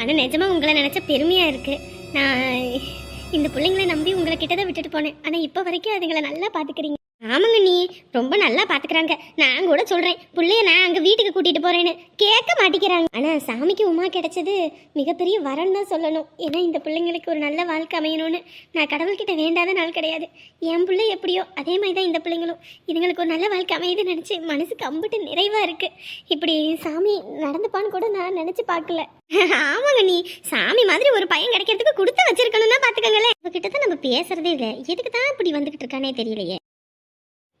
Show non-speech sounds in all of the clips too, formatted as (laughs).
ஆனால் நிஜமாக உங்களை நினச்ச பெருமையாக இருக்குது நான் இந்த பிள்ளைங்கள நம்பி உங்களை கிட்ட தான் விட்டுட்டு போனேன். ஆனால் இப்போ வரைக்கும் அதுங்களை நல்லா பார்த்துக்கிறீங்க ஆமாங்க நீ. ரொம்ப நல்லா பாத்துக்கிறாங்க. நான் கூட சொல்கிறேன் பிள்ளைய நான் அங்கே வீட்டுக்கு கூட்டிகிட்டு போகிறேன்னு கேட்க மாட்டேங்கிறாங்க ஆனால் சாமிக்கு உமா கிடைச்சது மிகப்பெரிய வரன்னு தான் சொல்லணும். ஏன்னா இந்த பிள்ளைங்களுக்கு ஒரு நல்ல வாழ்க்கை அமையணும்னு நான் கடவுள்கிட்ட வேண்டாத நாள் கிடையாது. என் பிள்ளை எப்படியோ அதே மாதிரி தான் இந்த பிள்ளைங்களும். இதுங்களுக்கு ஒரு நல்ல வாழ்க்கை அமையுதுன்னு நினச்சி மனசுக்கு அம்பிட்டு நிறைவாக இருக்கு. இப்படி சாமி நடந்துப்பான்னு கூட நான் நினச்சி பார்க்கல. (laughs) ஆமாங்க நீ. சாமி மாதிரி ஒரு பையன் கிடைக்கிறதுக்கு கொடுத்து வச்சிருக்கணும்னா பார்த்துக்கங்களேன் உங்ககிட்ட தான் நம்ம பேசுறதே இல்லை. எதுக்கு தான் இப்படி வந்துகிட்டு இருக்கானே தெரியலையே.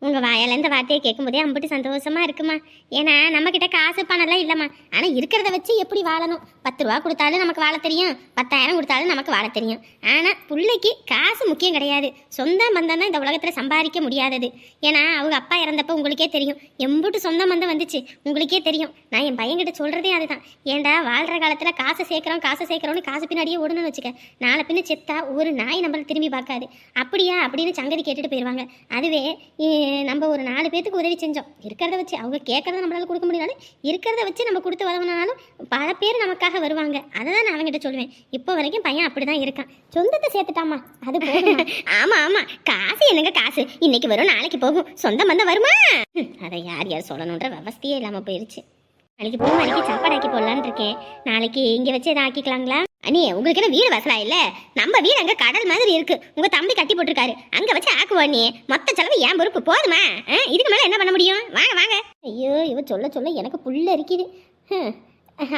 உங்கள் வாயால் இந்த வார்த்தையை கேட்கும்போதே அம்பிட்டு சந்தோஷமாக இருக்குமா? ஏன்னா நம்மக்கிட்ட காசு பணம்லாம் இல்லைம்மா. ஆனால் இருக்கிறத வச்சு எப்படி வாழணும்? பத்து ரூபா கொடுத்தாலும் நமக்கு வாழ தெரியும். பத்தாயிரம் கொடுத்தாலும் நமக்கு வாழ தெரியும். ஆனால் பிள்ளைக்கு காசு முக்கியம் கிடையாது. சொந்த பந்தம் தான் இந்த உலகத்தில் சம்பாதிக்க முடியாதது. ஏன்னா அவங்க அப்பா இறந்தப்போ உங்களுக்கே தெரியும். எம்புட்டு சொந்த பந்தம் வந்துச்சு. உங்களுக்கே தெரியும். நான் என் பையன்கிட்ட சொல்கிறதே அதுதான். ஏன்டா வாழ்கிற காலத்தில் காசு சேர்க்குறோம் காசு சேர்க்குறோன்னு காசு பின்னாடியே ஓடணும்னு வச்சுக்க. நாளை பின்ன செத்தா ஒரு நாய் நம்மளை திரும்பி பார்க்காது. அப்படியா? அப்படின்னு சங்கதி கேட்டுட்டு போயிடுவாங்க அதுவே நம்ம ஒரு நாலு பேத்துக்கு உதவி செஞ்சோம். இருக்கிறத வச்சு அவங்க கேட்கறத நம்மளால கொடுக்க முடியனாலும் இருக்கிறத வச்சு நம்ம கொடுத்து உதவுனாலும் பல பேர் நமக்காக வருவாங்க. அதை தான் நான் அவங்ககிட்ட சொல்லுவேன். இப்போ வரைக்கும் பையன் அப்படிதான் இருக்கான். சொந்தத்தை சேர்த்துட்டாமா அது போதும் (laughs) ஆமா ஆமா. காசு என்னங்க காசு? இன்னைக்கு வரும் நாளைக்கு போகும். சொந்த பந்தம் வருமா? அதை யார் யார் சொல்லணுன்ற விவஸ்தையே இல்லாம போயிருச்சு. நாளைக்கு பூ நாளைக்கு சாப்பாடு ஆக்கி போடலான்னு இருக்கேன். நாளைக்கு இங்கே வச்சு எதாவது ஆக்கிக்கலாங்களா? அண்ணி உங்களுக்கு என்ன வீடு வசலா இல்லை? நம்ம வீடு அங்கே கடல் மாதிரி இருக்கு. உங்கள் தம்பி கட்டி போட்டிருக்காரு. அங்கே வச்சு ஆக்குவா நீ மொத்த செலவு ஏன் பொறுப்பு. போதுமா? ஆ, இதுக்கு மேலே என்ன பண்ண முடியும்? வாங்க வாங்க. ஐயோ இவ சொல்ல சொல்ல எனக்கு புல்ல இருக்குது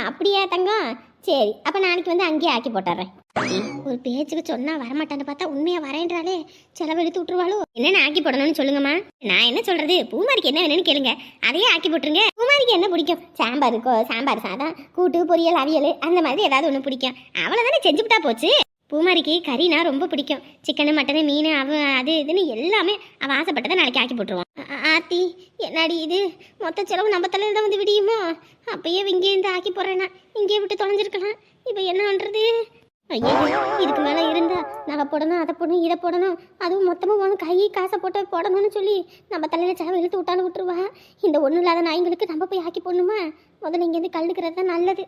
அப்படியா தங்கம்? சரி அப்ப நாளைக்கு வந்து அங்கேயே ஆக்கி போட்டுறேன். ஒரு பேச்சுக்கு சொன்னா வரமாட்டான்னு பார்த்தா உண்மையா வரேன்றாலே செலவு எடுத்து விட்டுருவாளோ? என்னென்ன ஆக்கி போடணும்னு சொல்லுங்கம்மா. நான் என்ன சொல்றது? பூமாரிக்கு என்ன வேணும்னு கேளுங்க. அதையே ஆக்கி போட்டுருங்க. பூமாரிக்கு என்ன பிடிக்கும்? சாம்பார் கோ- சாம்பார் சாதம் கூட்டு பொரியல் அவியல் அந்த மாதிரி ஏதாவது ஒன்று பிடிக்கும். அவ்வளோதானே செஞ்சுவிட்டா போச்சு. பூமாரிக்கு கறினா ரொம்ப பிடிக்கும். சிக்கனு மட்டனு மீன் அவ அது இதுன்னு எல்லாமே அவள் ஆசைப்பட்டதை நாளைக்கு ஆக்கி போட்டுருவான். ஆத்தி என்னடி இது? மொத்த செலவு நம்ம தலையில் தான் வந்து விடியுமோ? அப்பயே இங்கே இருந்து ஆக்கி போடுறேன்னா இங்கேயே விட்டு தொலைஞ்சிருக்கலாம். இப்போ என்ன பண்ணுறது ஐயோ இதுக்கு மேலே இருந்தா நகை போடணும் அதை போடணும் இதை போடணும். அதுவும் மொத்தமாக ஒன்று கை காசை போட்டு போடணும்னு சொல்லி நம்ம தலையில் செலவு இழுத்து விட்டாலும் விட்டுருவா. இந்த ஒன்றும் இல்லாத நாய்ங்களுக்கு நம்ம போய் ஆக்கி போடணுமா? முதல்ல இங்கேருந்து கழுதுக்கிறது தான் நல்லது.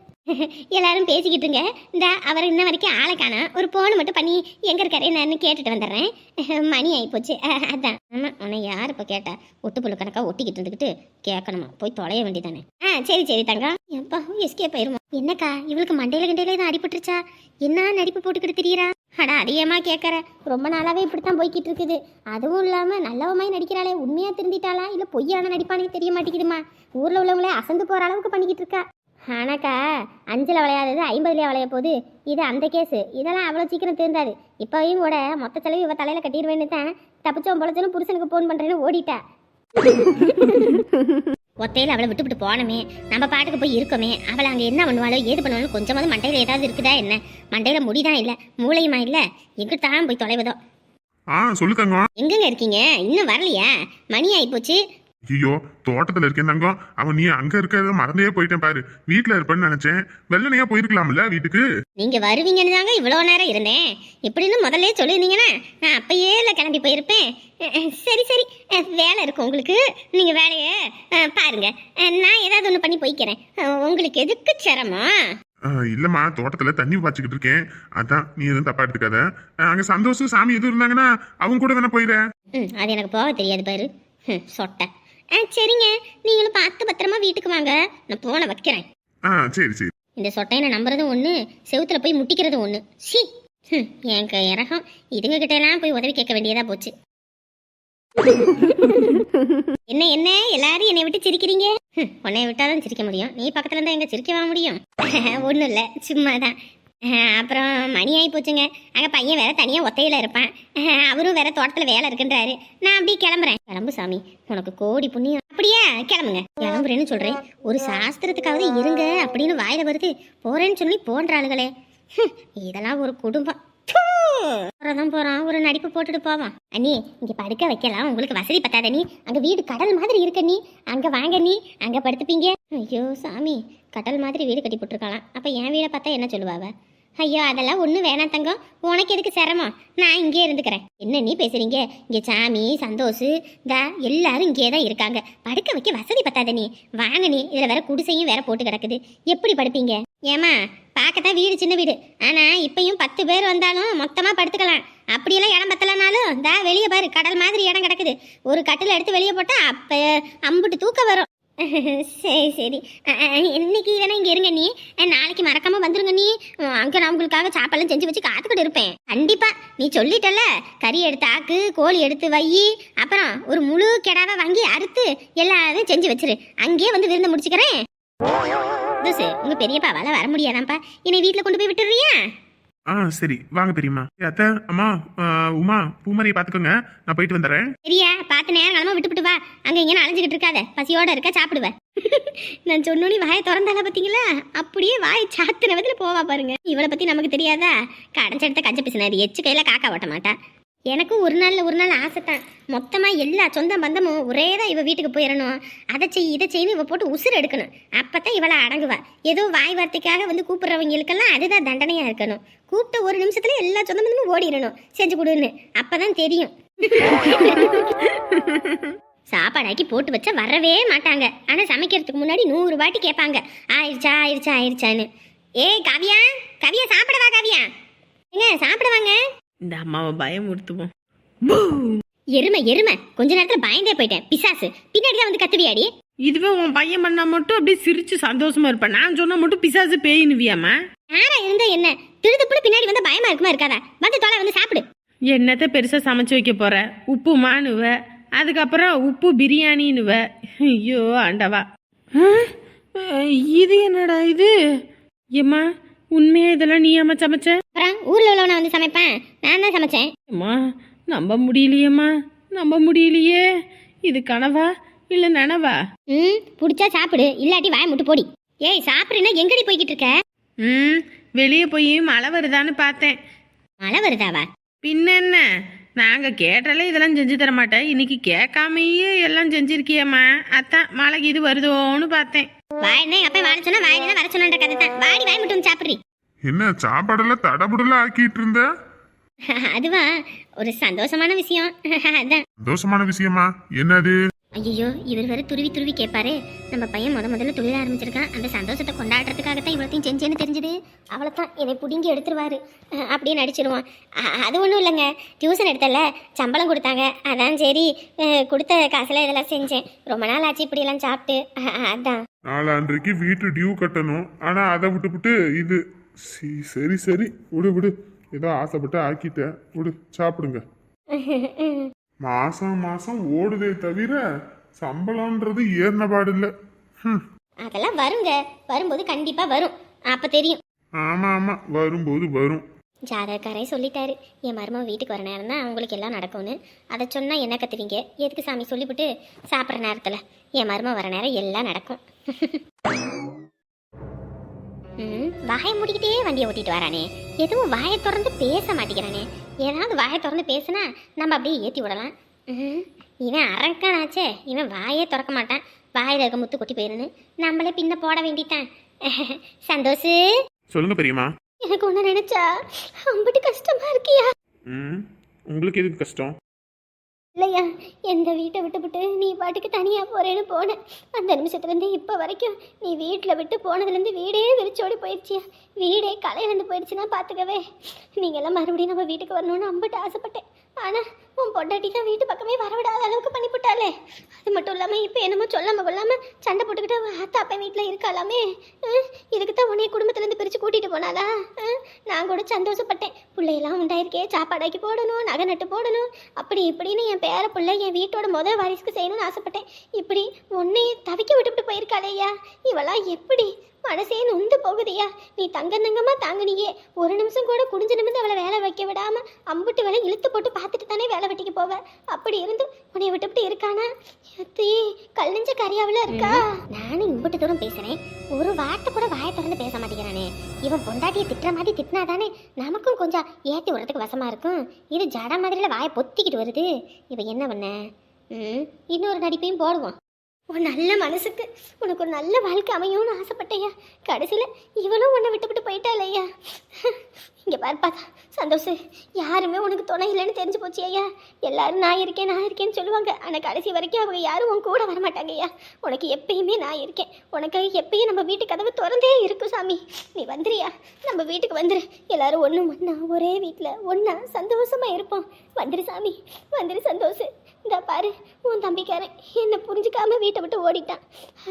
எல்லாரும் பேசிக்கிட்டுங்க இந்த அவர் இன்ன வரைக்கும் ஆளை காணா. ஒரு ஃபோனு மட்டும் பண்ணி எங்கே இருக்காரு? என்னன்னு கேட்டுட்டு வந்துடுறேன். மணி ஆகிப்போச்சு அதான். ஆமாம் உன்னை யார் இப்போ கேட்டா? புழு கணக்காக ஒட்டிக்கிட்டு இருந்துக்கிட்டு கேட்கணுமா? போய் தொலைய வேண்டியதானே. ஆ சரி சரி தங்கா எப்பா எஸ்கே போயிருமா என்னக்கா இவளுக்கு மண்டையில கண்டையில எதுவும் அடிபட்டுருச்சா? என்ன நடிப்பு போட்டுக்கிட்டு தெரியுறா? அடா அதிகமாக கேட்குற. ரொம்ப நாளாகவே இப்படி தான் போய்கிட்டு இருக்குது அதுவும் இல்லாமல் நல்லவமாய் நடிக்கிறாளே உண்மையாக திருந்திட்டாளா? இல்லை பொய்யான நடிப்பானே தெரிய மாட்டேங்குதுமா? ஊரில் உள்ளவங்களே அசந்து போகிற அளவுக்கு பண்ணிக்கிட்டு இருக்கா ஆனாக்கா அஞ்சில் விளையாதது ஐம்பதுலேயே விளைய போகுது. இது அந்த கேஸு. இதெல்லாம் அவ்வளோ சீக்கிரம் திருந்தாது. இப்போவையும் கூட மொத்த செலவு இவ தலையில் கட்டிடுவேன்னு தான் தப்பிச்சோம் பொழைச்சோன்னு புருஷனுக்கு ஃபோன் பண்ணுறேன்னு ஓடிட்டா. ஒத்தையில அவளை விட்டு விட்டு போனமே நம்ம பாட்டுக்கு போய் இருக்கோமே. அவளை அங்கே என்ன பண்ணுவாளோ ஏது பண்ணுவாலும் கொஞ்சமாவது மண்டையில் ஏதாவது இருக்குதா என்ன? மண்டையில் முடிதான் இல்லை மூளையுமா இல்லை? எங்கிட்டான் போய் தொலைவதோ? ஆ சொல்லு தங்கம் எங்கங்க இருக்கீங்க? இன்னும் வரலையா? மணி ஆயிப்போச்சு. ஐயோ தோட்டத்துல இருக்கேன் தங்கம். அவன் நீ அங்க இருக்கிறத மறந்தே போயிட்டேன் பாரு. வீட்டுல இருப்பேன்னு நினைச்சேன். வெள்ளனையா போயிருக்கலாம்ல வீட்டுக்கு? நீங்க வருவீங்கன்னு தாங்க இவ்வளோ நேரம் இருந்தேன். இப்படின்னு முதல்ல சொல்லியிருந்தீங்கன்னா நான் அப்பயே இல்லை கிளம்பி போயிருப்பேன். சரி சரி. வேலை இருக்கு உங்களுக்கு. நீங்க வேலையை பாருங்க. நான் ஏதாவது ஒன்று பண்ணி போய்க்கிறேன். உங்களுக்கு எதுக்கு சிரமம்? இல்லம்மா தோட்டத்துல தண்ணி பாய்ச்சிக்கிட்டு இருக்கேன். அதான் நீ எதுவும் தப்பா எடுத்துக்காத. அங்க சந்தோஷம் சாமி எதுவும் இருந்தாங்கன்னா அவங்க கூட வேணா போயிட. ம் அது எனக்கு போக தெரியாது பாரு. சொட்டை. ஆ சரிங்க. நீங்களும் பார்த்து பத்திரமா வீட்டுக்கு வாங்க. நான் போன வைக்கிறேன். ஆ சரி சரி. இந்த சொட்டையை நான் நம்புறதும் ஒன்று செவுத்துல போய் முட்டிக்கிறதும் ஒன்று சி! ம், என் க- இறகம். இதுங்க கிட்ட எல்லாம் போய் உதவி கேட்க வேண்டியதா போச்சு. என்ன என்ன? எல்லாரும் என்னை விட்டு சிரிக்கிறீங்க? ம், உன்னை விட்டாதான் சிரிக்க முடியும். நீ பக்கத்துல இருந்தா எங்க சிரிக்கவா முடியும்? (laughs) ஒன்றும் இல்லை. சும்மா தான் அப்புறம் மணி ஆகி போச்சுங்க. அங்கே பையன் வேற தனியாக ஒத்தையில் இருப்பான். அவரும் வேற தோட்டத்தில் வேலை இருக்குன்றாரு. நான் அப்படியே கிளம்புறேன். கிளம்பு சாமி. உனக்கு கோடி புண்ணியம். அப்படியா? கிளம்புங்க. கிளம்புறேன்னு சொல்கிறேன் ஒரு சாஸ்திரத்துக்காவது இருங்க அப்படின்னு வாயில வருது. போறேன்னு சொல்லி போன்ற ஆளுகளே. இதெல்லாம் ஒரு குடும்பம். தான் போகிறான் ஒரு நடிப்பு போட்டுட்டு போவான். அண்ணி இங்கே படுக்க வைக்கலாம். உங்களுக்கு வசதி பத்தாத நீ அங்கே வீடு கடல் மாதிரி இருக்க நீ அங்கே வாங்க நீ அங்கே படுத்துப்பீங்க. ஐயோ சாமி. கடல் மாதிரி வீடு கட்டி போட்டிருக்கலாம். அப்போ என் வீடை பார்த்தா என்ன சொல்லுவாவ ஐயோ அதெல்லாம் ஒன்றும் வேணாம் தங்கம். உனக்கு எதுக்கு சிரமம்? நான் இங்கே இருந்துக்கிறேன். என்ன நீ பேசுறீங்க? இங்கே சாமி சந்தோஷ் தா எல்லாரும் இங்கே தான் இருக்காங்க. படுக்க வைக்க வசதி பத்தாத நீ. வாங்க நீ. இதில் வேற குடிசையும் வேற போட்டு கிடக்குது. எப்படி படுப்பீங்க? ஏமா பார்க்கத்தான் வீடு சின்ன வீடு. ஆனால் இப்பயும் பத்து பேர் வந்தாலும் மொத்தமாக படுத்துக்கலாம். அப்படியெல்லாம் இடம் பத்தலைனாலும் தா வெளியே பாரு. கடல் மாதிரி இடம் கிடக்குது. ஒரு கட்டில் எடுத்து வெளியே போட்டால் அப்போ அம்புட்டு தூக்கம் வரும். (laughs) சரி சரி. இன்னைக்கு வேணா இங்க இருங்க நீ. நாளைக்கு மறக்காம வந்துருங்க நீ. அங்கே அங்க நான் உங்களுக்காக சாப்பாடுலாம் செஞ்சு வச்சு காத்துக்கிட்டு இருப்பேன். கண்டிப்பா. நீ சொல்லிட்டல கறி எடுத்து ஆக்கு கோழி எடுத்து வை. அப்புறம் ஒரு முழு கெடாவை வாங்கி அறுத்து எல்லாத்தையும் செஞ்சு வச்சிரு. அங்கேயே வந்து விருந்து முடிச்சுக்கிறேன். உங்க பெரியப்பாவால வர முடியாதாம்ப்பா. என்னை வீட்டுல கொண்டு போய் விட்டுறியா ஆ சரி. வாங்க பெரியம்மா. அத்தை அம்மா உமா பூமரியை பாத்துக்கோங்க நான் போயிட்டு வந்துடுறேன். சரியா பார்த்து நேரம் கிளம்ப விட்டு வா. அங்க இங்கே அலைஞ்சிக்கிட்டு இருக்காத. பசியோட இருக்க சாப்பிடுவேன் (laughs) நான் சொன்னோனே வாயை திறந்தால பாத்தீங்களா அப்படியே வாயை சாத்தின விதத்துல போவா பாருங்க. இவளை பத்தி நமக்கு தெரியாதா? கடைஞ்செடுத்த கஞ்ச பிசினாரி எச்சு கையில காக்கா ஓட்ட மாட்டா. எனக்கும் ஒரு நாளில் ஒரு நாள் ஆசை தான் மொத்தமாக எல்லா சொந்த பந்தமும் ஒரே தான் இவள் வீட்டுக்கு போயிடணும் அதை செய் இதை செய்யணும் இவள் போட்டு உசுறு எடுக்கணும். அப்போ தான் இவளை அடங்குவா. ஏதோ வாய் வார்த்தைக்காக வந்து கூப்பிட்றவங்களுக்கெல்லாம் அதுதான் தண்டனையாக இருக்கணும். கூப்பிட்ட ஒரு நிமிஷத்துல எல்லா சொந்த பந்தமும் ஓடிடணும் செஞ்சு கொடுன்னு. அப்போ தான் தெரியும். சாப்பாடாக்கி போட்டு வச்சா வரவே மாட்டாங்க. ஆனால் சமைக்கிறதுக்கு முன்னாடி நூறு வாட்டி கேட்பாங்க. ஆயிடுச்சா ஆயிடுச்சா ஆயிடுச்சான்னு. ஏய் காவியா கவியா சாப்பிடவா காவியா? ஏங்க சாப்பிடுவாங்க? இந்த அம்மாவை பயமுறுத்துவோம். எருமை எருமை. கொஞ்ச நேரத்துல பயந்தே போயிட்டேன். பிசாசு. பின்னாடி வந்து கத்துவியாடி? இதுவே உன் பையன் பண்ணா மட்டும் அப்படியே சிரிச்சு சந்தோஷமா இருப்பேன். நான் சொன்னா மட்டும் பிசாசு பேயினுவியாமா யாரா இருந்தா என்ன? திருதுப்புல பின்னாடி வந்து பயமா இருக்குமா இருக்காதா? வந்து தொலை வந்து சாப்பிடு. என்னத்த பெருசா சமைச்சு வைக்க போற? உப்பு மானுவ அதுக்கப்புறம் உப்பு பிரியாணின்னுவ ஐயோ ஆண்டவா. இது என்னடா இது? ஏம்மா? உண்மையா இதெல்லாம் நீயாம்மா சமைச்ச? அப்புறம் ஊர்ல உள்ளவனை வந்து சமைப்பேன். நான் தான் சமைச்சேன். அம்மா நம்ப முடியலையேம்மா. நம்ப முடியலையே. இது கனவா இல்ல நனவா? ம் பிடிச்சா சாப்பிடு. இல்லாட்டி வாய முட்டு போடி. ஏய் சாப்பிடுன்னா எங்கடி போய்கிட்டு இருக்க? ம் வெளியே போய் மழை வருதான்னு பார்த்தேன். மழை வருதாவா? பின்ன என்ன? நாங்க கேட்டாலே இதெல்லாம் செஞ்சு தர மாட்டேன் இன்னைக்கு கேட்காமையே எல்லாம் செஞ்சிருக்கியம்மா. அதான் மழைக்கு இது வருதோன்னு பார்த்தேன். வாயினா அப்ப வாழ சொன்னா வாயினா வர சொன்னான்ற கதை தான் வாடி வாய் மட்டும் சாப்பிடுறி. என்ன சாப்பாடெல்லாம் தடபுடலாம் ஆக்கிட்டு இருந்த? அதுவா ஒரு சந்தோஷமான விஷயம். அதான். தோஷமான விஷயமா? என்னது? ஐயோ இவர் வேற துருவி துருவி கேட்பாரு. நம்ம பையன் முத முதல்ல தொழில ஆரம்பிச்சிருக்கான். அந்த சந்தோஷத்தை கொண்டாடுறதுக்காகத்தான் இவ்வளோத்தையும் செஞ்சேன்னு தெரிஞ்சது. அவ்வளோதான் என்னை பிடுங்கி எடுத்துருவாரு. அப்படியே நடிச்சிருவான். அது ஒன்றும் இல்லைங்க. டியூஷன் எடுத்தல சம்பளம் கொடுத்தாங்க. அதான் சரி. கொடுத்த காசில் இதெல்லாம் செஞ்சேன். ரொம்ப நாள் ஆச்சு இப்படியெல்லாம் சாப்பிட்டு. அதான். நாளான்றைக்கு வீட்டு டியூ கட்டணும். ஆனா அதை விட்டுவிட்டு இது. சரி சரி. விடு விடு. ஏதோ ஆசைப்பட்டு ஆக்கிட்டேன். விடு சாப்பிடுங்க. (laughs) மாசம் மாசம் ஓடுதே தவிர சம்பளம்ன்றது ஏறின பாடு இல்ல ஹம். அதெல்லாம் வருங்க. வரும்போது கண்டிப்பாக வரும். அப்போ தெரியும். ஆமா ஆமா. வரும்போது வரும். ஜாதகக்காரே சொல்லிட்டாரு. என் மருமக வீட்டுக்கு வர நேரம் தான் உங்களுக்கு எல்லாம் நடக்கும்னு. அதை சொன்னால் என்ன கத்துவீங்க? எதுக்கு சாமி சொல்லிவிட்டு சாப்பிட்ற நேரத்தில்? என் மருமக வர நேரம் எல்லாம் நடக்கும். (laughs) வாயை மூடிக்கிட்டே வண்டியை ஓட்டிட்டு வரானே. எதுவும் வாயை திறந்து பேச மாட்டேங்கிறானே. ஏதாவது வாயை திறந்து பேசுனா நம்ம அப்படியே ஏற்றி விடலாம். ம் இவன் அரக்கனாச்சே. இவன் வாயே திறக்க மாட்டான். வாயில் இருக்க முத்து கொட்டி போயிருன்னு. நம்மளே பின்ன போட வேண்டித்தான். (laughs) சந்தோஷு. சொல்லுங்க பெரியம்மா. எனக்கு ஒன்று நினைச்சா அம்பிட்டு கஷ்டமா இருக்கியா? ம் உங்களுக்கு எதுக்கு கஷ்டம்? இல்லையா? எந்த வீட்டை விட்டுவிட்டு நீ பாட்டுக்கு தனியாக போறேன்னு போனேன் அந்த நிமிஷத்துலேருந்து இப்போ வரைக்கும் நீ வீட்டில் விட்டு போனதுலேருந்து வீடே விரிச்சோடி போயிடுச்சியா? வீடே களை போயிடுச்சுன்னா பார்த்துக்கவே. நீங்கள்லாம் மறுபடியும் நம்ம வீட்டுக்கு வரணும்னு அம்பிட்டு ஆசைப்பட்டேன். ஆனால் உன் பொண்டாட்டி தான் வீட்டு பக்கமே வரவிடாத அளவுக்கு பண்ணிவிட்டாளே அது மட்டும் இல்லாமல் இப்போ என்னமோ சொல்லாம கொள்ளாமல் சண்டை போட்டுக்கிட்டு அவ அத்தா அப்பா வீட்டில் இருக்காளாமே. இதுக்கு தான் உன்னைய குடும்பத்துலேருந்து பிரித்து கூட்டிகிட்டு போனாளா? நான் கூட சந்தோஷப்பட்டேன். பிள்ளையெல்லாம் உண்டாயிருக்கே சாப்பாடாக்கி போடணும் நகை நட்டு போடணும். அப்படி இப்படின்னு என் பேர பிள்ளை என் வீட்டோட முதல் வாரிசுக்கு செய்யணும்னு ஆசைப்பட்டேன். இப்படி உன்னையே தவிக்க விட்டுவிட்டு போயிருக்காளேயா இவெல்லாம் எப்படி மனசே நொந்து போகுதியா. நீ தங்க தங்கமா தாங்கினியே. ஒரு நிமிஷம் கூட குடிஞ்ச நிமிந்து அவளை வேலை வைக்க விடாம அம்புட்டு வேலை இழுத்து போட்டு பார்த்துட்டு தானே வேலை வெட்டிக்கு போவ. அப்படி இருந்து உன்னை விட்டுவிட்டு இருக்கானா? எத்தி கல் நெஞ்ச கரியாவில் இருக்கா? நானும் இம்புட்டு தூரம் பேசுறேன். ஒரு வார்த்தை கூட வாயை திறந்து பேச மாட்டேங்கிறானே. இவன் பொண்டாட்டியை திட்டுற மாதிரி திட்டினா தானே நமக்கும் கொஞ்சம் ஏற்றி விடுறதுக்கு வசமா இருக்கும். இது ஜட மாதிரில வாயை பொத்திக்கிட்டு வருது. இவன் என்ன பண்ண? ம் இன்னொரு நடிப்பையும் போடுவோம் உன் நல்ல மனசுக்கு உனக்கு ஒரு நல்ல வாழ்க்கை அமையும்னு ஆசைப்பட்டையா? கடைசியில் இவளும் உன்னை விட்டு விட்டு இல்லையா இங்கே பார்ப்பா சந்தோஷ் யாருமே உனக்கு துணை இல்லைன்னு தெரிஞ்சு போச்சு ஐயா. எல்லாரும் நான் இருக்கேன் நான் இருக்கேன்னு சொல்லுவாங்க. ஆனால் கடைசி வரைக்கும் அவங்க யாரும் உன் கூட வர மாட்டாங்க ஐயா. உனக்கு எப்பயுமே நான் இருக்கேன். உனக்கு எப்பயும் நம்ம வீட்டு கதவு திறந்தே இருக்கும் சாமி. நீ வந்துறியா? நம்ம வீட்டுக்கு வந்துரு. எல்லாரும் ஒன்று ஒன்றா ஒரே வீட்டில் ஒன்றா சந்தோஷமா இருப்போம். வந்துரு சாமி. வந்துரு சந்தோஷ். இந்த பாரு உன் தம்பிக்காரன் என்னை புரிஞ்சுக்காம வீட்டை விட்டு ஓடிட்டான்.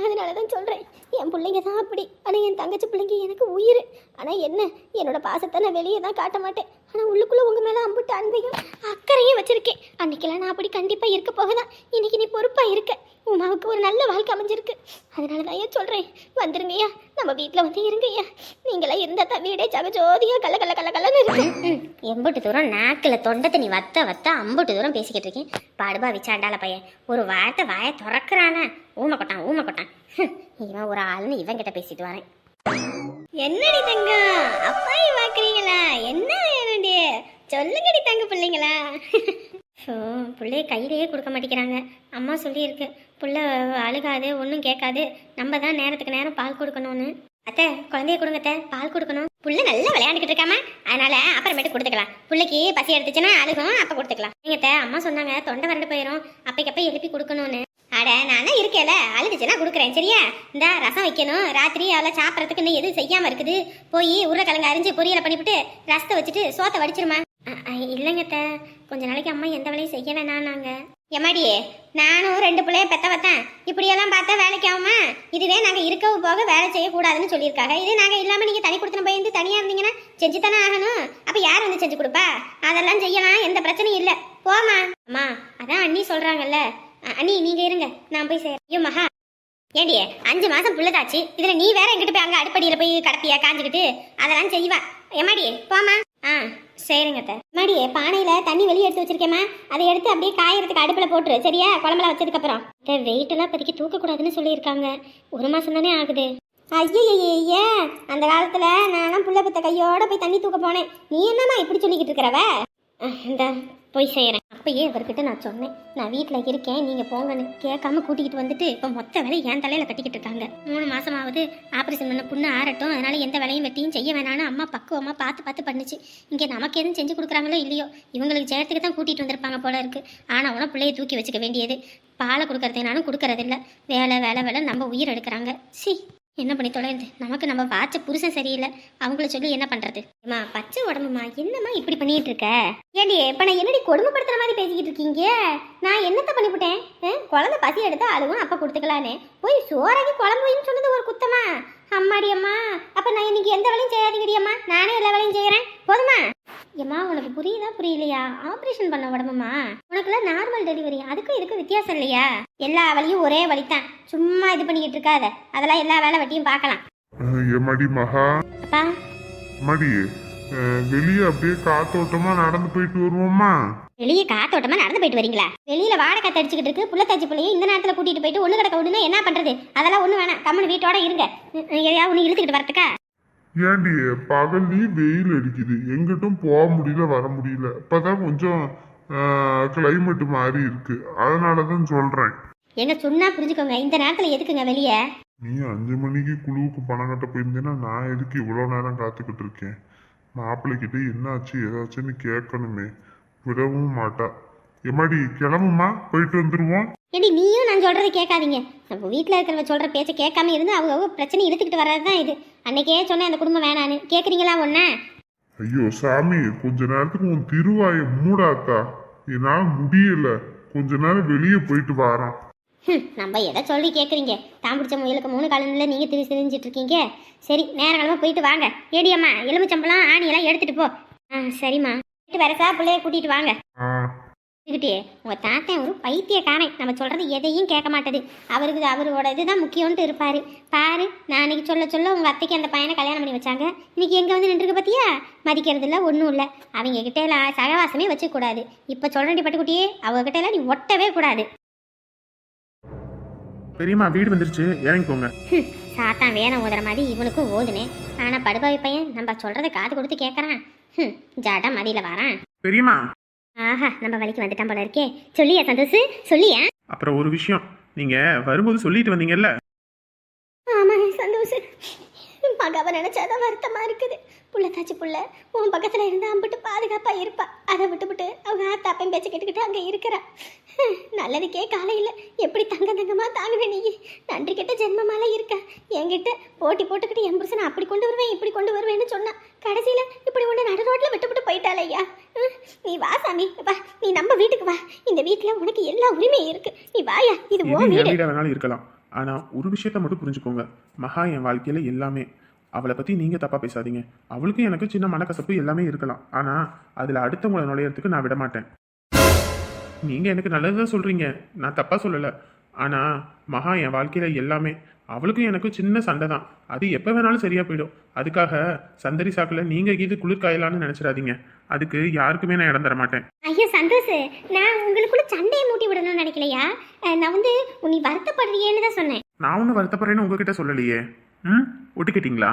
அதனால தான் சொல்கிறேன் என் பிள்ளைங்க தான் அப்படி. ஆனால் என் தங்கச்சி பிள்ளைங்க எனக்கு உயிர். ஆனால் என்ன? என்னோட பாசத்தை நான் வெளியே தான் காட்ட மாட்டேன். ஆனால் உள்ளுக்குள்ளே உங்கள் மேலே அம்புட்டு அன்பையும் அக்கறையும் வச்சுருக்கேன். அன்னைக்கெல்லாம் நான் அப்படி கண்டிப்பாக இருக்க போகதான். இன்னைக்கு நீ பொறுப்பாக இருக்க. உமாவுக்கு ஒரு நல்ல வாழ்க்கை அமைஞ்சிருக்கு. அதனால தான் ஏன் சொல்கிறேன் வந்துருங்கய்யா. நம்ம வீட்டில் வந்து இருங்கய்யா. நீங்களாம் இருந்தால் தான் வீடே ஜகஜோதியா கல்ல கல்ல கல்ல கல்லன்னு இருக்கு எம்புட்டு தூரம் நாக்கில் தொண்டை தண்ணி வத்த வத்த அம்புட்டு தூரம் பேசிக்கிட்டு இருக்கேன். பாடுபா விச்சாண்டால பையன். ஒரு வார்த்தை வாயை திறக்கிறானா? ஊமை கொட்டான் ஊமை கொட்டான். இவன் ஒரு ஆளுன்னு இவன் கிட்ட பேசிட்டு வரேன். என்னடி தங்கம்? அப்பாயி பார்க்குறீங்களா என்ன வேணும்டி? சொல்லுங்கடி தங்க பிள்ளைங்களா? ஸோ பிள்ளைய கையிலேயே கொடுக்க மாட்டேங்கிறாங்க. அம்மா சொல்லியிருக்கு. புள்ள அழுகாது ஒன்றும் கேட்காது. நம்ம தான் நேரத்துக்கு நேரம் பால் கொடுக்கணும்னு. அத்தை குழந்தைய கொடுங்க அத்தை. பால் கொடுக்கணும். புள்ள நல்லா விளையாண்டுக்கிட்டு இருக்காம அதனால அப்புறமேட்டு கொடுத்துக்கலாம். பிள்ளைக்கு பசி எடுத்துச்சுன்னா அழுகும் அப்போ கொடுத்துக்கலாம். நீங்க அத்தை அம்மா சொன்னாங்க தொண்டை வறண்டு போயிடும் அப்பைக்கப்ப எழுப்பி கொடுக்கணும்னு. அட நானே இருக்கேல அழுதுச்சுன்னா கொடுக்குறேன் சரியா? இந்த ரசம் வைக்கணும். ராத்திரி அவளை சாப்பிட்றதுக்கு இன்னும் எதுவும் செய்யாமல் இருக்குது. போய் உருளைக்கிழங்கு அரிஞ்சு பொரியலை பண்ணிவிட்டு ரசத்தை வச்சுட்டு சோத்தை வடிச்சிருமா? இல்லைங்கத்தை கொஞ்ச நாளைக்கு அம்மா எந்த வேலையும் செய்ய நாங்கள் எம்மாடியே நானும் ரெண்டு பிள்ளைய பெத்த வைத்தேன். இப்படியெல்லாம் பார்த்தா வேலைக்கு ஆகுமா? இதுவே நாங்கள் இருக்கவும் போக வேலை செய்யக்கூடாதுன்னு சொல்லியிருக்காங்க. இதே நாங்கள் இல்லாமல் நீங்கள் தனி கொடுத்துன போய் தனியாக இருந்தீங்கன்னா செஞ்சு தானே ஆகணும். அப்போ யார் வந்து செஞ்சு கொடுப்பா? அதெல்லாம் செய்யலாம் எந்த பிரச்சனையும் இல்லை. போமா அம்மா அதான் அண்ணி சொல்கிறாங்கல்ல அண்ணி நீங்கள் இருங்க. நான் போய் சேர ஐயோ மகா. ஏண்டியே அஞ்சு மாதம் புள்ளதாச்சு இதில் நீ வேற எங்கிட்ட போய் அங்கே அடுப்படியில் போய் கடப்பியா காஞ்சுக்கிட்டு? அதெல்லாம் செய்வா. எம்மாடி போமா ஆ சரிங்க அத்தை. எம்மாடி பானையில தண்ணி வெளியே எடுத்து வச்சிருக்கேம்மா. அதை எடுத்து அப்படியே காயறதுக்கு அடுப்புல போட்டுரு சரியா? குழம்புல வச்சதுக்கு அப்புறம் வெயிட் எல்லாம் இப்போதைக்கு தூக்க கூடாதுன்னு சொல்லியிருக்காங்க. ஒரு மாசம் தானே ஆகுது. ஐயய்யே அந்த காலத்துல நானும் புள்ள பத்த கையோட போய் தண்ணி தூக்க போனேன். நீ என்னம்மா இப்படி சொல்லிக்கிட்டு இருக்கிறவ? இந்த போய் செய்கிறேன் அப்பயே இவர்கிட்ட நான் சொன்னேன். நான் வீட்டில் இருக்கேன் நீங்கள் போங்கன்னு கேட்காம கூட்டிகிட்டு வந்துட்டு இப்போ மொத்த வேலையை என் தலையில் கட்டிக்கிட்டு இருக்காங்க. மூணு மாதமாவது ஆப்ரேஷன் பண்ண புண்ணு ஆறட்டும். அதனால் எந்த வேலையும் வெட்டியும் செய்ய வேணாம்னு அம்மா பக்குவமாக பார்த்து பார்த்து பண்ணுச்சு. இங்கே நமக்கு எதுவும் செஞ்சு கொடுக்குறாங்களோ இல்லையோ இவங்களுக்கு ஜெயத்துக்கு தான் கூட்டிகிட்டு வந்திருப்பாங்க போல இருக்குது ஆனால் உன பிள்ளைய தூக்கி வச்சுக்க வேண்டியது. பாலை கொடுக்கறதை நானும் கொடுக்கறதில்ல. வேலை வேலை வேலை நம்ம உயிர் எடுக்கிறாங்க. சி. என்ன பண்ணி தொலைறது நமக்கு நம்ம வாட்ச புருஷன் சரியில்லை. அவங்கள சொல்லி என்ன பண்றது? ஏமா பச்சை உடம்புமா? என்னம்மா இப்படி பண்ணிட்டு இருக்க? ஏடி இப்ப நான் என்னடி கொடுமைப்படுத்துற மாதிரி பேசிக்கிட்டு இருக்கீங்க? நான் என்னத்த பண்ணிவிட்டேன் குழந்தை பசி எடுத்தா அழுவும் அப்ப கொடுத்துக்கலான்னு. போய் சோறாக்கி குழம்பு சொன்னது ஒரு குத்தமா? அம்மாடி அம்மா அப்ப நான் இன்னைக்கு எந்த வேலையும் செய்யாதீங்கடி அம்மா நானே எல்லா வேலையும் செய்யறேன். போதுமா? ஏம்மா உனக்கு புரியுதா புரியலையா? ஆப்ரேஷன் பண்ண உடம்புமா? உனக்குலாம் நார்மல் டெலிவரி அதுக்கும் இதுக்கும் வித்தியாசம் இல்லையா? எல்லா வழியும் ஒரே வழிதான். சும்மா இது பண்ணிக்கிட்டு இருக்காத. அதெல்லாம் எல்லா வேலை வெட்டியும் பார்க்கலாம். எம்மாடி மகா? அப்பா. மடி வெளியே அப்படியே காத்தோட்டமா நடந்து போயிட்டு வருவோமா? வெளியே காத்தோட்டமா நடந்து போயிட்டு வரீங்களா? வெளியில வாடகை காத்து அடிச்சுக்கிட்டு இருக்கு புள்ள தச்சு பிள்ளையும் இந்த நேரத்துல கூட்டிட்டு போயிட்டு ஒண்ணு கிடக்க விடுனா என்ன பண்றது? அதெல்லாம் ஒண்ணு வேணாம். கம்மனு வீட்டோட இருங்க. எதையாவது ஒண்ணு இழுத்துக்கிட்டு வரதுக்கா ஏண்டி பகல்லையும் வெயில் அடிக்குது. எங்கிட்டும் போக முடியல வர முடியல. இப்பதான் கொஞ்சம் கிளைமேட் மாறி இருக்கு. அதனால தான் சொல்றேன். எங்க சொன்னா புரிஞ்சுக்கோங்க. இந்த நேரத்துல எதுக்குங்க வெளியே? நீ அஞ்சு மணிக்கு குழுவுக்கு பணம் கட்ட போயிருந்தேன்னா நான் எதுக்கு இவ்வளோ நேரம் காத்துக்கிட்டு இருக்கேன்? மாப்பிள்ளைகிட்ட என்னாச்சு? ஏதாச்சுன்னு கேட்கணுமே. விடவும் மாட்டா. எம்மாடி கிளம்புமா போயிட்டு வந்துருவோம். ஏடி நீயும் நான் சொல்றதை கேட்காதீங்க. நம்ம வீட்டில் இருக்கிறவங்க சொல்ற பேச்சை கேட்காம இருந்து அவங்க அவங்க பிரச்சனை இழுத்துக்கிட்டு வர்றது தான் இது. அன்னைக்கே சொன்னேன் அந்த குடும்பம் வேணான்னு. கேட்குறீங்களா ஒன்ன ஐயோ சாமி கொஞ்ச நேரத்துக்கு உன் திருவாயை மூடாத்தா என்னால் முடியல. கொஞ்ச நேரம் வெளியே போயிட்டு வாரான். நம்ம எதை சொல்லி கேட்குறீங்க தான் பிடிச்ச முயலுக்கு மூணு காலங்களில் நீங்கள் திரி திரிஞ்சிட்டு இருக்கீங்க. சரி நேரங்களமாக போயிட்டு வாங்க. ஏடியம்மா எலுமிச்சம்பழம் ஆணியெல்லாம் எடுத்துட்டு போ. ஆ சரிம்மா. வரசா பிள்ளைய கூட்டிட்டு வாங்க. ஆ. இதுகிட்டே உங்க தாத்தன் ஒரு பைத்தியக்காரன். நம்ம சொல்றது எதையும் கேட்க மாட்டது. அவருக்கு அவரோட இதுதான் முக்கியம்னு இருப்பாரு. பாரு நான் அன்னைக்கு சொல்ல சொல்ல உங்க அத்தைக்கு அந்த பையனை கல்யாணம் பண்ணி வச்சாங்க. இன்னைக்கு எங்க வந்து நின்றுருக்கு பாத்தியா? மதிக்கிறது இல்ல ஒன்றும் இல்லை. அவங்க கிட்ட எல்லாம் சகவாசமே வச்சுக்க கூடாது. இப்ப சொல்றேன் பட்டுக்குட்டியே அவங்க கிட்ட எல்லாம் நீ ஒட்டவே கூடாது. பெரியம்மா வீடு வந்துருச்சு. இறங்கிக்கோங்க. சாத்தான் வேணம் ஓதுற மாதிரி இவனுக்கும் ஓதுனேன். ஆனா படுபாவி பையன் நம்ம சொல்றதை காது கொடுத்து கேட்கறான் ஹம், ஜாடா மதியில வரான் பெரியம்மா. ஆஹா நம்ம வழிக்கு வந்துட்டான் போல இருக்கே. சொல்லியா சந்தோஷ்? சொல்லியா? அப்புறம் ஒரு விஷயம். நீங்க வரும்போது சொல்லிட்டு வந்தீங்கல்ல? ஆமா சந்தோஷ். மகாவை நினைச்சாதான் வருத்தமா இருக்குது. புள்ள தாச்சி புள்ள? உன் பக்கத்துல இருந்து அம்பிட்டு பாதுகாப்பா இருப்பா. அதை விட்டுவிட்டு அவங்க ஆத்தாப்பையும் பேச்ச கேட்டுக்கிட்டு அங்க இருக்கிறா. நல்லதுக்கே காலையில எப்படி தங்க தங்கமா தாங்குவே நீ? நன்றி கெட்ட ஜென்மமால இருக்க. என்கிட்ட போட்டி போட்டுக்கிட்டு என் புருஷனை அப்படி கொண்டு வருவேன் இப்படி கொண்டு வருவேன்னு சொன்னா. கடைசியில இப்படி ஒன்று நடு ரோட்ல விட்டுவிட்டு போயிட்டாலே ஐயா. நீ வா சாமி வா. நீ நம்ம வீட்டுக்கு வா. இந்த வீட்டுல உனக்கு எல்லா உரிமையும் இருக்கு. நீ வாயா இது உன் வீடு. வேணாலும் இருக்கலாம். ஆனா ஒரு விஷயத்த மட்டும் புரிஞ்சுக்கோங்க. மகா என் வாழ்க்கையில எல்லாமே அவளை பத்தி நீங்க தப்பா பேசாதீங்க. அவளுக்கும் எனக்கு சின்ன மனக்கசப்பு எல்லாமே இருக்கலாம். ஆனா அதுல அடுத்தவங்களை நுழையறதுக்கு நான் விட மாட்டேன். நீங்க எனக்கு நல்லதுதான் சொல்றீங்க. நான் தப்பா சொல்லல. ஆனா மகா என் வாழ்க்கையில எல்லாமே அவளுக்கும் எனக்கும் சின்ன சண்டை தான். அது எப்போ வேணாலும் சரியா போயிடும். அதுக்காக சந்தடி சாக்குல நீங்க இது குளிர்காயலான்னு நினைச்சிடாதீங்க. அதுக்கு யாருக்குமே நான் இடம் தர மாட்டேன். ஐயா சந்தோஷ் நான் உங்களுக்குள்ள சண்டையை மூட்டி விடணும்னு நினைக்கலையா? நான் வந்து நீ வருத்தப்படுறியேன்னு தான் சொன்னேன். நான் ஒன்றும் வருத்தப்படுறேன்னு உங்ககிட்ட சொல்லலையே. ம்? ஒட்டுக்கிட்டீங்களா?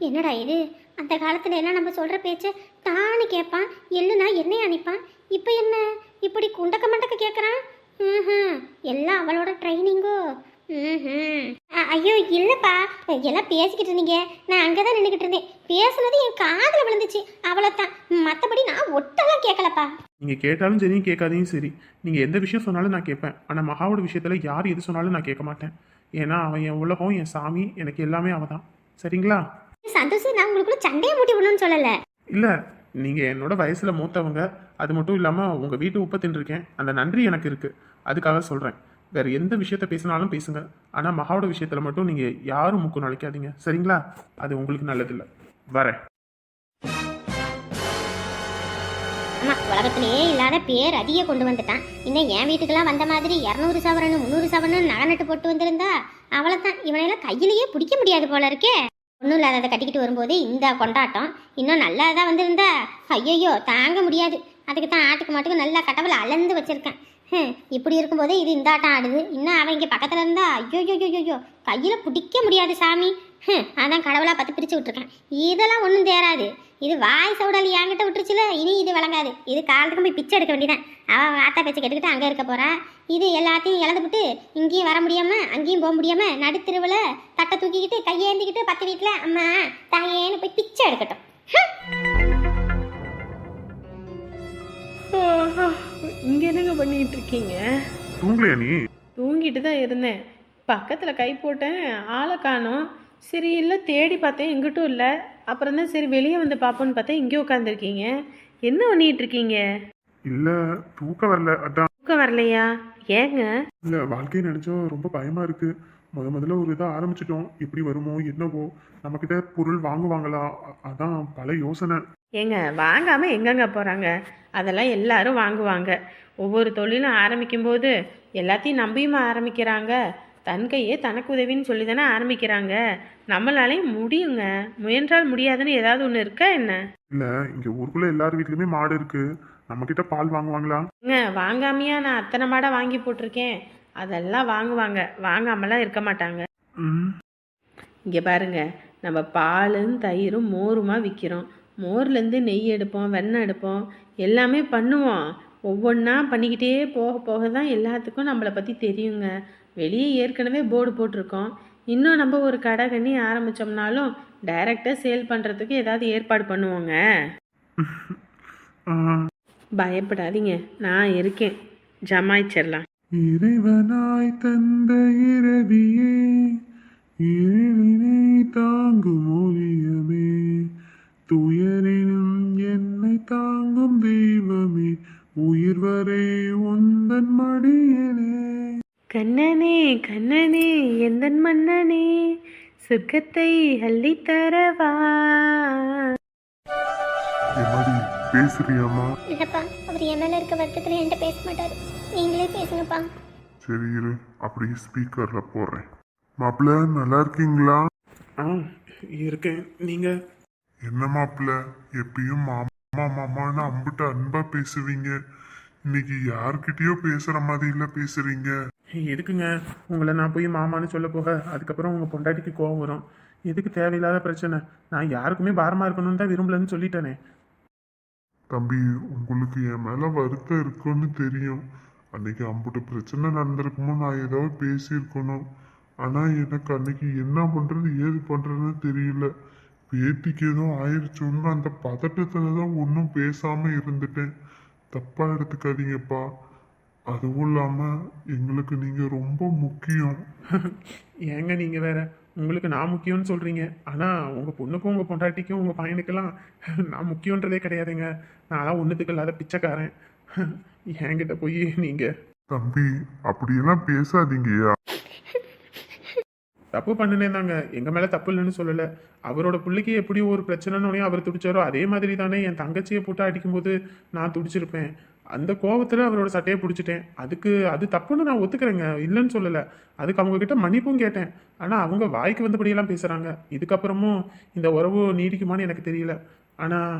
என்னடா இது? அந்த காலத்துல எல்லாம் நம்ம சொல்ற பேச்ச தானு கேட்பான் இல்லைனா என்னை அனுப்பான் இப்போ என்ன? இப்படி குண்டக்க மண்டக்க கேட்குறான் ம் எல்லாம் அவளோட ட்ரைனிங்கோ ம் ஐயோ இல்லைப்பா. எல்லாம் பேசிக்கிட்டு இருந்தீங்க. நான் அங்கே தான் நின்றுக்கிட்டு இருந்தேன். பேசுனது என் காதில் விழுந்துச்சு. அவ்வளோதான் மற்றபடி நான் ஒட்டெல்லாம் கேட்கலப்பா. நீங்கள் கேட்டாலும் சரி கேட்காதையும் சரி. நீங்கள் எந்த விஷயம் சொன்னாலும் நான் கேட்பேன். ஆனால் மகாவோட விஷயத்தில் யார் எது சொன்னாலும் நான் கேட்க மாட்டேன். ஏன்னா அவன் என் உலகம் என் சாமி எனக்கு எல்லாமே அவன் தான் சரிங்களா? சந்தோஷ் நான் உங்களுக்குள்ள சண்டையை மூட்டி விடணும்னு சொல்லலை. இல்லை நீங்கள் என்னோட வயசில் மூத்தவங்க. அது மட்டும் இல்லாமல் உங்கள் வீட்டு உப்பை தின்றுருக்கேன் அந்த நன்றி எனக்கு இருக்குது அதுக்காக சொல்கிறேன் வேறு எந்த விஷயத்த பேசினாலும் பேசுங்க. ஆனால் மகாவோட விஷயத்தில் மட்டும் நீங்கள் யாரும் மூக்கு நுழைக்காதீங்க. சரிங்களா? அது உங்களுக்கு நல்லதில்லை. வரேன். உலகத்திலேயே இல்லாத பேர் அதிக கொண்டு வந்துட்டான். இன்னும் என் வீட்டுக்கெல்லாம் வந்த மாதிரி இரநூறு சவரனு முந்நூறு சவரனு நகை போட்டு வந்திருந்தா அவ்வளோதான் இவனையெல்லாம் கையிலேயே பிடிக்க முடியாது போல இருக்கே. ஒன்றும் இல்லாததை கட்டிக்கிட்டு வரும்போது இந்த கொண்டாட்டம் இன்னும் நல்லா தான் வந்திருந்தா. ஐயையோ தாங்க முடியாது. அதுக்கு தான் ஆட்டுக்கு மாட்டுக்கு நல்லா கடவுளை அளந்து வச்சிருக்கேன். ஹம், இப்படி இருக்கும்போதே இது இந்த ஆட்டம் ஆடுது. இன்னும் அவன் இங்கே பக்கத்தில் இருந்தா ஐயோ ஐயோ ஐயோ கையில் பிடிக்க முடியாது சாமி. ஹம், அதான் கடவுளாக பார்த்து பிரித்து விட்ருக்கேன் இதெல்லாம் ஒன்றும் தேராது இது வாய் சவுடாலி என்கிட்ட விட்டுருச்சுல இனி இது விளங்காது. இது காலத்துக்கு போய் பிச்சை எடுக்க வேண்டியதான் அவன் ஆத்தா பேச்சை கேட்டுக்கிட்டு அங்கே இருக்க போகிறா இது எல்லாத்தையும் இழந்துவிட்டு இங்கேயும் வர முடியாமல் அங்கேயும் போக முடியாமல் நடுத்திருவில் தட்டை தூக்கிக்கிட்டு கையேந்திக்கிட்டு பத்து வீட்டில் அம்மா தாயேன்னு போய் பிச்சை எடுக்கட்டும். இங்கே என்னங்க பண்ணிட்டு இருக்கீங்க தூங்கலையா நீ? தூங்கிட்டு தான் இருந்தேன். பக்கத்தில் கை போட்டேன் ஆளை காணோம். சரி இல்லை தேடி பார்த்தேன் எங்கிட்டும் இல்லை. அப்புறம் தான் சரி வெளியே வந்து பார்ப்போன்னு பார்த்தா இங்கே உட்காந்துருக்கீங்க என்ன பண்ணிட்டு இருக்கீங்க இல்லை தூக்கம் வரல அதான். தூக்கம் வரலையா? ஏங்க? இல்லை வாழ்க்கையை நினச்சா ரொம்ப பயமாக இருக்கு. முத முதல்ல ஒரு இதை ஆரம்பிச்சிட்டோம். எப்படி வருமோ என்னவோ. நம்மக்கிட்ட பொருள் வாங்குவாங்களா? அதான் பல யோசனை. ஏங்க வாங்காமல் எங்கெங்க போகிறாங்க அதெல்லாம் எல்லாரும் வாங்குவாங்க. ஒவ்வொரு தொழிலும் ஆரம்பிக்கும்போது எல்லாத்தையும் நம்பியுமா ஆரம்பிக்கிறாங்க? தன் கையே தனக்கு உதவின்னு சொல்லி தானே ஆரம்பிக்கிறாங்க. நம்மளாலையும் முடியுங்க. முயன்றால் முடியாதுன்னு ஏதாவது ஒன்று இருக்கா என்ன? இல்லை இங்கே ஊருக்குள்ள எல்லார் வீட்லையுமே மாடு இருக்கு. நம்மக்கிட்ட பால் வாங்குவாங்களா? ஏங்க வாங்காமையா நான் அத்தனை மாடை வாங்கி போட்டிருக்கேன். அதெல்லாம் வாங்குவாங்க. வாங்காமலாம் இருக்க மாட்டாங்க. இங்கே பாருங்க நம்ம பாலும் தயிரும் மோருமா விற்கிறோம் மோர்லேருந்து நெய் எடுப்போம் வெண்ணெய் எடுப்போம் எல்லாமே பண்ணுவோம். ஒவ்வொன்றா பண்ணிக்கிட்டே போக போக தான் எல்லாத்துக்கும் நம்மளை பற்றி தெரியுங்க. வெளியே ஏற்கனவே போர்டு போட்டிருக்கோம். இன்னும் நம்ம ஒரு கடை கண்ணி ஆரம்பித்தோம்னாலும் டைரெக்டாக சேல் பண்ணுறதுக்கு ஏதாவது ஏற்பாடு பண்ணுவோங்க. ஆ, பயப்படாதீங்க. நான் இருக்கேன். ஜமாய்ச்சிடலாம் இறைவனாய் தந்த இரவியே இருளினை தாங்கும் ஓவியமே துயரிலும் என்னை தாங்கும் தெய்வமே உயிர் வரை உந்தன் மடியிலே. கண்ணனே கண்ணனே எந்தன் மன்னனே சொர்க்கத்தை அள்ளித்தரவா எம்மாடி பேசுறியாம்மா? இல்லைப்பா அவர் என் மேலே இருக்க வருத்தத்தில் என்கிட்ட பேச மாட்டார். நீங்களே பேசுங்கப்பா. சரி இரு அப்படியே ஸ்பீக்கர்ல போடுறேன் மாப்பிள்ள நல்லா இருக்கீங்களா? ஆ இருக்கேன். நீங்க? என்ன மாப்பிள்ள? எப்பயும் மாமா மாமான்னு அம்பிட்டு அன்பா பேசுவீங்க. இன்னைக்கு யார்கிட்டயோ பேசுற மாதிரி இல்ல பேசுறீங்க. எதுக்குங்க? உங்களை நான் போய் மாமான்னு சொல்ல போக? அதுக்கப்புறம் உங்க பொண்டாட்டிக்கு கோவம் வரும். எதுக்கு தேவையில்லாத பிரச்சனை? நான் யாருக்குமே பாரமா இருக்கணும்னு தான் விரும்பலன்னு சொல்லிட்டேனே. தம்பி உங்களுக்கு என் மேல வருத்தம் இருக்குன்னு தெரியும். அன்னைக்கு அம்புட்டு பிரச்சனை நடந்திருக்குமோ நான் ஏதோ பேசியிருக்கணும். ஆனா எனக்கு அன்னைக்கு என்ன பண்றது ஏது பண்றதுன்னு தெரியல. பேத்திக்கு ஏதோ ஆயிடுச்சோன்னு அந்த பதட்டத்துல தான் ஒன்றும் பேசாம இருந்துட்டேன். தப்பா எடுத்துக்காதீங்கப்பா. அதுவும் இல்லாம எங்களுக்கு நீங்க ரொம்ப முக்கியம். (laughs) ஏங்க நீங்கள் வேற? உங்களுக்கு நான் முக்கியம்னு சொல்கிறீங்க ஆனால் உங்கள் பொண்ணுக்கும் உங்கள் பொண்டாட்டிக்கும் உங்கள் பையனுக்கெல்லாம் (laughs) நான் முக்கியன்றதே கிடையாதுங்க. நான்லாம் ஒன்றுத்துக்கு இல்லாத பிச்சைக்காரன். (laughs) என்கிட்ட போய் நீங்கள் தம்பி அப்படியெல்லாம் பேசாதீங்கய்யா. தப்பு பண்ணினேன் தாங்க எங்கள் மேலே தப்பு இல்லைன்னு சொல்லலை. அவரோட பிள்ளைக்கு எப்படி ஒரு பிரச்சனைன்னு அவர் துடிச்சாரோ அதே மாதிரி தானே என் தங்கச்சியை போட்டு அடிக்கும்போது நான் துடிச்சிருப்பேன். அந்த கோவத்தில் அவரோட சட்டையை பிடிச்சிட்டேன். அதுக்கு அது தப்புன்னு நான் ஒத்துக்கிறேங்க. இல்லைன்னு சொல்லலை. அதுக்கு அவங்கக்கிட்ட மன்னிப்பும் கேட்டேன். ஆனால் அவங்க வாய்க்கு வந்தபடியெல்லாம் பேசுகிறாங்க இதுக்கப்புறமும் இந்த உறவு நீடிக்குமான்னு எனக்கு தெரியல. ஆனால்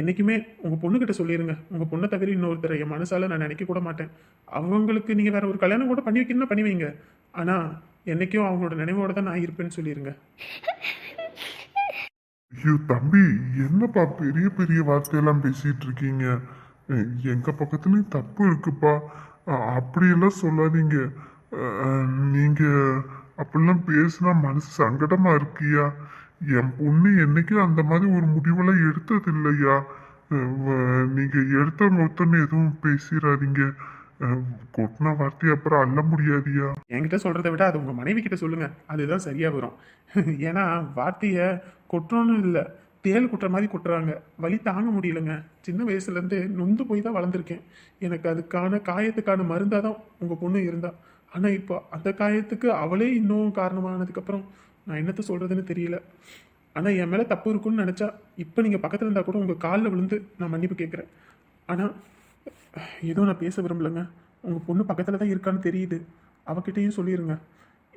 என்றைக்குமே உங்கள் பொண்ணுக்கிட்ட சொல்லிடுங்க உங்கள் பொண்ணை தவிர இன்னொருத்தரை என் மனசால் நான் நினைக்க கூட மாட்டேன். அவங்களுக்கு நீங்கள் வேற ஒரு கல்யாணம் கூட பண்ணி வைக்கணும்னா பண்ணி வைங்க. ஆனால் என்னைக்கும் அவங்களோட நினைவோட தான் நான் இருப்பேன்னு சொல்லிடுங்க ஐயோ தம்பி என்னப்பா பெரிய பெரிய வார்த்தையெல்லாம் பேசிட்டு இருக்கீங்க? எங்க பக்கத்துலயும் தப்பு இருக்குப்பா. அப்படியெல்லாம் சொல்லாதீங்க. நீங்க அப்படிலாம் பேசினா மனசு சங்கடமா இருக்கியா? என் பொண்ணு என்னைக்கும் அந்த மாதிரி ஒரு முடிவெல்லாம் எடுத்தது இல்லையா நீங்க எடுத்தவங்க ஒருத்தன்னு எதுவும் பேசிடாதீங்க கொட்டின வார்த்தை அப்புறம் அள்ள முடியாதியா? என்கிட்ட சொல்கிறத விட அது உங்கள் மனைவி கிட்ட சொல்லுங்க. அதுதான் சரியாக வரும். (laughs) ஏன்னா வார்த்தையை கொட்டுறோன்னு இல்லை தேல் குட்டுற மாதிரி கொட்டுறாங்க. வலி தாங்க முடியலங்க. சின்ன வயசுலேருந்து நொந்து போய் தான் வளர்ந்துருக்கேன். எனக்கு அதுக்கான காயத்துக்கான மருந்தாக தான் உங்கள் பொண்ணு இருந்தா. ஆனால் இப்போ அந்த காயத்துக்கு அவளே இன்னும் காரணமானதுக்கப்புறம் நான் என்னத்த சொல்கிறதுன்னு தெரியல. ஆனால் என் மேலே தப்பு இருக்குன்னு நினச்சா இப்போ நீங்கள் பக்கத்தில் இருந்தால் கூட உங்கள் காலில் விழுந்து நான் மன்னிப்பு கேட்குறேன் ஆனால் ஏதோ நான் பேச விரும்பலைங்க. உங்கள் பொண்ணு பக்கத்தில் தான் இருக்கான்னு தெரியுது. அவகிட்டையும் சொல்லிடுங்க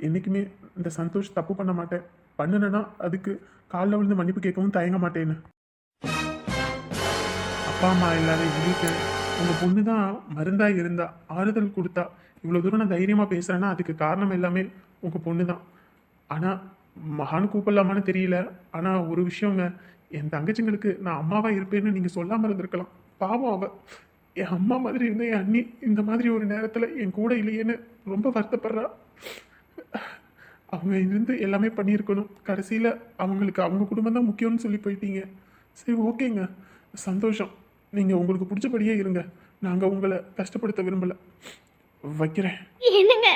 என்றைக்குமே இந்த சந்தோஷ் தப்பு பண்ண மாட்டேன். பண்ணுனேன்னா அதுக்கு காலில் விழுந்து மன்னிப்பு கேட்கவும் தயங்க மாட்டேன்னு. அப்பா அம்மா இல்லாத எங்களுக்கு உங்கள் பொண்ணு தான் மருந்தாக இருந்தா ஆறுதல் கொடுத்தா இவ்வளோ தூரம் நான் தைரியமாக பேசுகிறேன்னா அதுக்கு காரணம் எல்லாமே உங்கள் பொண்ணு தான். ஆனால் மகான் கூப்பிடலாமான்னு தெரியல. ஆனால் ஒரு விஷயங்க என் தங்கச்சிங்களுக்கு நான் அம்மாவாக இருப்பேன்னு நீங்கள் சொல்லாமல் இருந்திருக்கலாம். பாவம் அவள் என் அம்மா மாதிரி இருந்த என் அண்ணி இந்த மாதிரி ஒரு நேரத்தில் என் கூட இல்லையேன்னு ரொம்ப வருத்தப்படுறா. அவங்க இருந்து எல்லாமே பண்ணியிருக்கணும். கடைசியில் அவங்களுக்கு அவங்க குடும்பம் தான் முக்கியம்னு சொல்லி போயிட்டீங்க. சரி ஓகேங்க. சந்தோஷம். நீங்கள் உங்களுக்கு பிடிச்சபடியே இருங்க. நாங்கள் உங்களை கஷ்டப்படுத்த விரும்பலை. வைக்கிறேன். என்னங்க?